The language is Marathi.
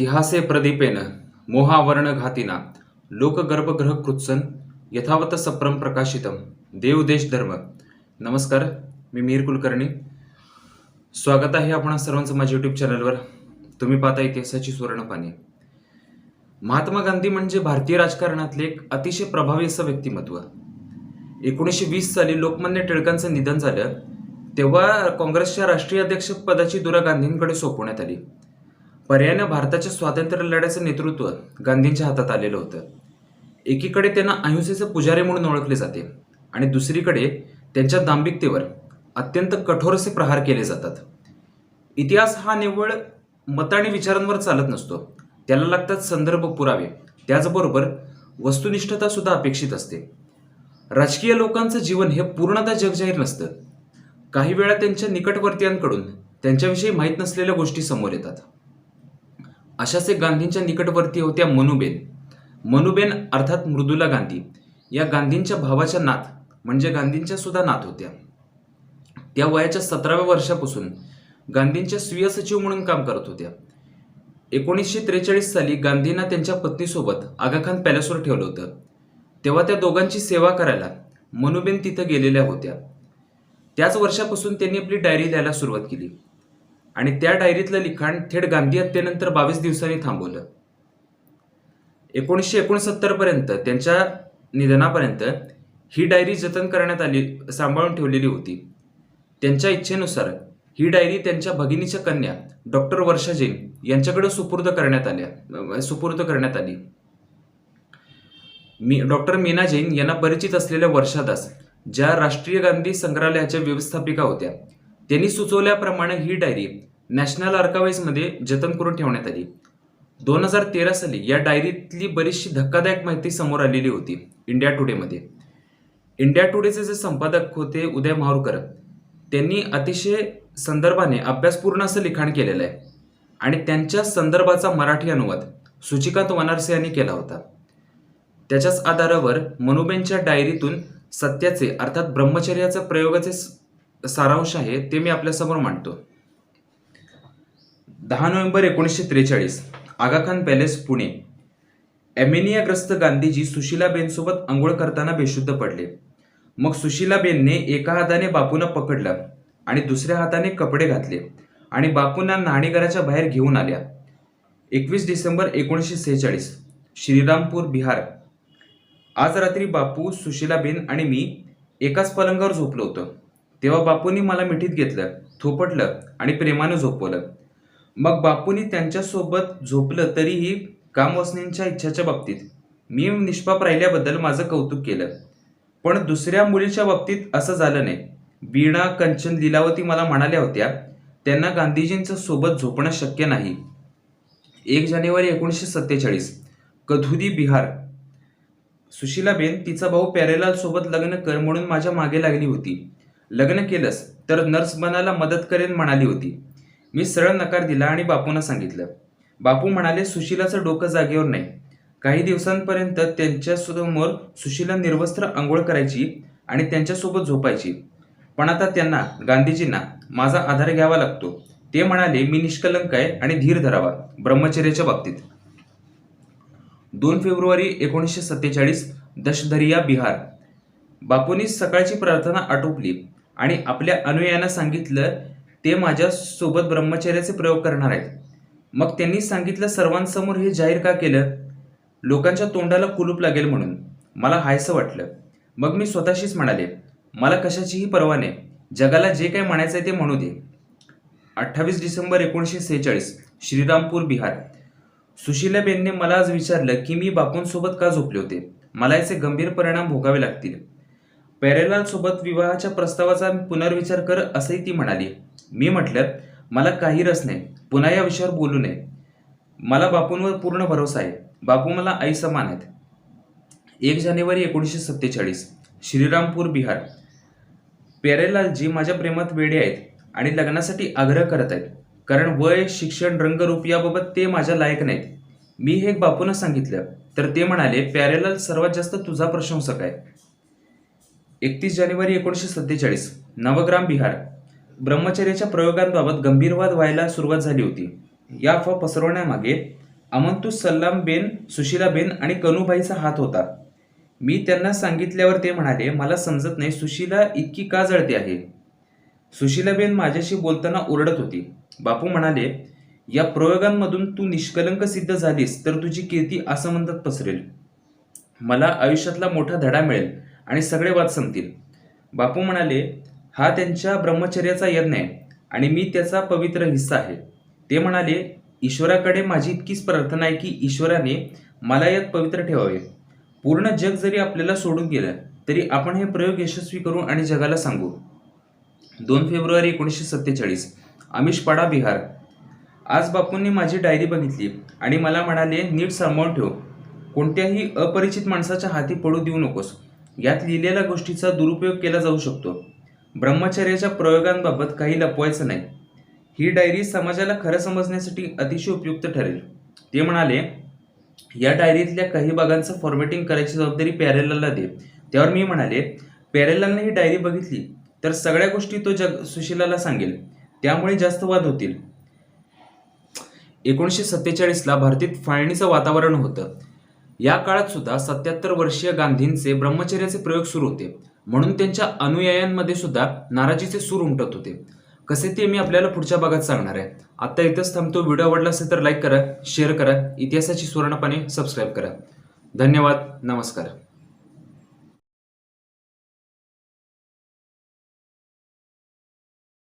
इतिहासे प्रदीपेन मोहावर्ण घातिना लोकगर्भग्रह कृत्सन यथावत सप्रम प्रकाशितम देव देश धर्म. नमस्कार मी मीर कुलकर्णी. स्वागत आहे आपण सर्वांचं माझ्या यूट्यूब चॅनलवर तुम्ही पाहता इतिहासाची सुवर्णपाने. महात्मा गांधी म्हणजे भारतीय राजकारणातले एक अतिशय प्रभावी असं व्यक्तिमत्व. एकोणीसशे वीस साली लोकमान्य टिळकांचं निधन झालं तेव्हा काँग्रेसच्या राष्ट्रीय अध्यक्षपदाची दुरा गांधींकडे सोपवण्यात आली. पर्यायानं भारताच्या स्वातंत्र्य लढ्याचं नेतृत्व गांधींच्या हातात आलेलं होतं. एकीकडे त्यांना अहिंसेचे पुजारी म्हणून ओळखले जाते आणि दुसरीकडे त्यांच्या दांभिकतेवर अत्यंत कठोर असे प्रहार केले जातात. इतिहास हा निव्वळ मत आणि विचारांवर चालत नसतो. त्याला लागतात संदर्भ पुरावे. त्याचबरोबर वस्तुनिष्ठता सुद्धा अपेक्षित असते. राजकीय लोकांचं जीवन हे पूर्णतः जगजाहीर नसतं. काही वेळा त्यांच्या निकटवर्तीयांकडून त्यांच्याविषयी माहीत नसलेल्या गोष्टी समोर येतात. अशाच एक गांधींच्या निकटवर्ती होत्या मनुबेन. मनुबेन अर्थात मृदुला गांधी. या गांधींच्या भावाच्या नात म्हणजे गांधींच्या सुद्धा नात होत्या. त्या वयाच्या सतराव्या वर्षापासून गांधींच्या स्वीय सचिव म्हणून काम करत होत्या. एकोणीसशे त्रेचाळीस साली गांधींना त्यांच्या पत्नीसोबत आगाखान पॅलेसवर ठेवलं होतं. तेव्हा त्या दोघांची सेवा करायला मनुबेन तिथं गेलेल्या होत्या. त्याच वर्षापासून त्यांनी आपली डायरी लिहायला सुरुवात केली. आणि त्या डायरीतलं लिखाण थेट गांधी हत्येनंतर बावीस दिवसांनी थांबवलं. एकोणीसशे एकोणसत्तरपर्यंत त्यांच्या निधनापर्यंत ही डायरी जतन करण्यात आली सांभाळून ठेवलेली होती. त्यांच्या इच्छेनुसार ही डायरी त्यांच्या भगिनीच्या कन्या डॉक्टर वर्षा जैन यांच्याकडे सुपूर्द करण्यात आल्या सुपूर्द करण्यात आली. मी डॉक्टर मीना जैन यांना परिचित असलेल्या वर्षादास ज्या राष्ट्रीय गांधी संग्रहालयाच्या व्यवस्थापिका होत्या त्यांनी सुचवल्याप्रमाणे ही डायरी नॅशनल आर्कावाईजमध्ये जतन करून ठेवण्यात आली. दोन हजार तेरा साली या डायरीतली बरीचशी धक्कादायक माहिती समोर आलेली होती इंडिया टुडेमध्ये इंडिया टुडेचे जे संपादक होते उदय माहूरकर त्यांनी अतिशय संदर्भाने अभ्यासपूर्ण असं लिखाण केलेलं आहे. आणि त्यांच्या संदर्भाचा मराठी अनुवाद सुचिकांत वनारसे यांनी केला होता. त्याच्याच आधारावर मनुबेनच्या डायरीतून सत्याचे अर्थात ब्रह्मचर्याचा प्रयोगाचे सारांश आहे ते मी आपल्यासमोर मांडतो. दहा नोव्हेंबर एकोणीसशे त्रेचाळीस आगाखान पॅलेस पुणे. ॲमेनियाग्रस्त गांधीजी सुशीलाबेनसोबत आंघोळ करताना बेशुद्ध पडले. मग सुशीलाबेनने एका हाताने बापूंना पकडलं आणि दुसऱ्या हाताने कपडे घातले आणि बापूंना न्हाणीघराच्या बाहेर घेऊन आल्या. एकवीस डिसेंबर एकोणीसशे सेहेचाळीस श्रीरामपूर बिहार. आज रात्री बापू सुशीलाबेन आणि मी एकाच पलंगावर झोपलो होतो. तेव्हा बापूंनी मला मिठीत घेतलं थोपटलं आणि प्रेमानं झोपवलं. मग बापूंनी त्यांच्यासोबत झोपलं तरीही कामवासनींच्या इच्छाच्या बाबतीत. मी निष्पाप राहिल्याबद्दल माझं कौतुक केलं. पण दुसऱ्या मुलीच्या बाबतीत असं झालं नाही. वीणा कंचन लीलावती मला म्हणाल्या होत्या त्यांना गांधीजींचं सोबत झोपणं शक्य नाही. एक जानेवारी एकोणीसशे सत्तेचाळीस. कधुदी बिहार. सुशीलाबेन तिचा भाऊ प्यारेलाल सोबत लग्न कर म्हणून माझ्या मागे लागली होती. लग्न केलंस तर नर्स बनायला मदत करेन म्हणाली होती. मी सरळ नकार दिला आणि बापूंना सांगितलं. बापू म्हणाले सुशीलाचं डोकं जागेवर नाही. काही दिवसांपर्यंत त्यांच्यासमोर सुशीला निर्वस्त्र आंघोळ करायची आणि त्यांच्यासोबत झोपायची. पण आता त्यांना गांधीजींना माझा आधार घ्यावा लागतो. ते म्हणाले मी निष्कलंक आहे आणि धीर धरावा ब्रह्मचर्याच्या बाबतीत. दोन फेब्रुवारी एकोणीसशे सत्तेचाळीस दशधरिया बिहार. बापूंनी सकाळची प्रार्थना आटोपली आणि आपल्या अनुयायांना सांगितलं ते माझ्यासोबत ब्रह्मचर्याचे प्रयोग करणार आहेत. मग त्यांनी सांगितलं सर्वांसमोर हे जाहीर का केलं? लोकांच्या तोंडाला कुलूप लागेल म्हणून. मला हायसं वाटलं. मग मी स्वतःशीच म्हणाले मला कशाचीही पर्वा नाही. जगाला जे काही म्हणायचं आहे ते म्हणू दे. अठ्ठावीस डिसेंबर एकोणीसशे सेहेचाळीस श्रीरामपूर बिहार. सुशीलाबेनने मला आज विचारलं की मी बापूंसोबत का झोपले होते? मला याचे गंभीर परिणाम भोगावे लागतील. पॅरेलालसोबत विवाहाच्या प्रस्तावाचा पुनर्विचार कर असंही ती म्हणाली. मी म्हटल्यात मला काही रस नाही. पुन्हा या विषयावर बोलू नये. मला बापूंवर पूर्ण भरोसा आहे. बापू मला आई समान आहेत. एक जानेवारी एकोणीसशे सत्तेचाळीस. श्रीरामपूर बिहार. प्यारेलालजी माझ्या प्रेमात वेडे आहेत आणि लग्नासाठी आग्रह करत आहेत. कारण वय शिक्षण रंगरूप याबाबत ते माझ्या लायक नाहीत. मी हे बापूंना सांगितलं. तर ते म्हणाले प्यारेलाल सर्वात जास्त तुझा प्रशंसक आहे. एकतीस जानेवारी एकोणीसशे सत्तेचाळीस. नवग्राम बिहार. ब्रह्मचर्याच्या प्रयोगांबाबत गंभीरवाद व्हायला सुरुवात झाली होती. या अफवा पसरवण्यामागे अमंतू सल्लामबेन सुशीलाबेन आणि कनुबाईचा हात होता. मी त्यांना सांगितल्यावर ते म्हणाले मला समजत नाही सुशीला इतकी का जळते आहे? सुशीलाबेन माझ्याशी बोलताना ओरडत होती. बापू म्हणाले या प्रयोगांमधून तू निष्कलंक सिद्ध झालीस तर तुझी कीर्ती असं म्हणतात पसरेल. मला आयुष्यातला मोठा धडा मिळेल. आणि सगळे वाद संपतील. बापू म्हणाले हा त्यांच्या ब्रह्मचर्याचा यज्ञ आहे आणि मी त्याचा पवित्र हिस्सा आहे. ते म्हणाले ईश्वराकडे माझी इतकीच प्रार्थना आहे की ईश्वराने मला यात पवित्र ठेवावे. पूर्ण जग जरी आपल्याला सोडून गेलं तरी आपण हे प्रयोग यशस्वी करू आणि जगाला सांगू. दोन फेब्रुवारी एकोणीसशे सत्तेचाळीस आमिषपाडा बिहार. आज बापूंनी माझी डायरी बघितली आणि मला म्हणाले नीट सांभाळून ठेव. कोणत्याही अपरिचित माणसाच्या हाती पडू देऊ नकोस. यात लिहिलेल्या गोष्टीचा दुरुपयोग केला जाऊ शकतो. ब्रह्मचर्याच्या प्रयोगांबाबत काही लपवायचं नाही. ही डायरी समाजाला खरं समजण्यासाठी अतिशय उपयुक्त ठरेल. ते म्हणाले या डायरीतल्या काही भागांचं फॉर्मॅटिंग करायची जबाबदारी पॅरेलाला दे. त्यावर मी म्हणाले पॅरेलाने ही डायरी बघितली तर सगळ्या गोष्टी तो जग सुशीलाला सांगेल. त्यामुळे जास्त वाद होतील. एकोणीसशे सत्तेचाळीसला भारतीत फाळणीचं वातावरण होतं. या काळात सुद्धा सत्याहत्तर वर्षीय गांधींचे ब्रह्मचर्याचे प्रयोग सुरू होते. म्हणून त्यांच्या अनुयायांमध्ये सुद्धा नाराजीचे सूर उमटत होते. कसे ते मी आपल्याला पुढच्या भागात सांगणार आहे. आता इथंच थांबतो. व्हिडिओ आवडला असेल तर लाईक करा शेअर करा इतिहासाची सुवर्णपाने सबस्क्राईब करा. धन्यवाद. नमस्कार.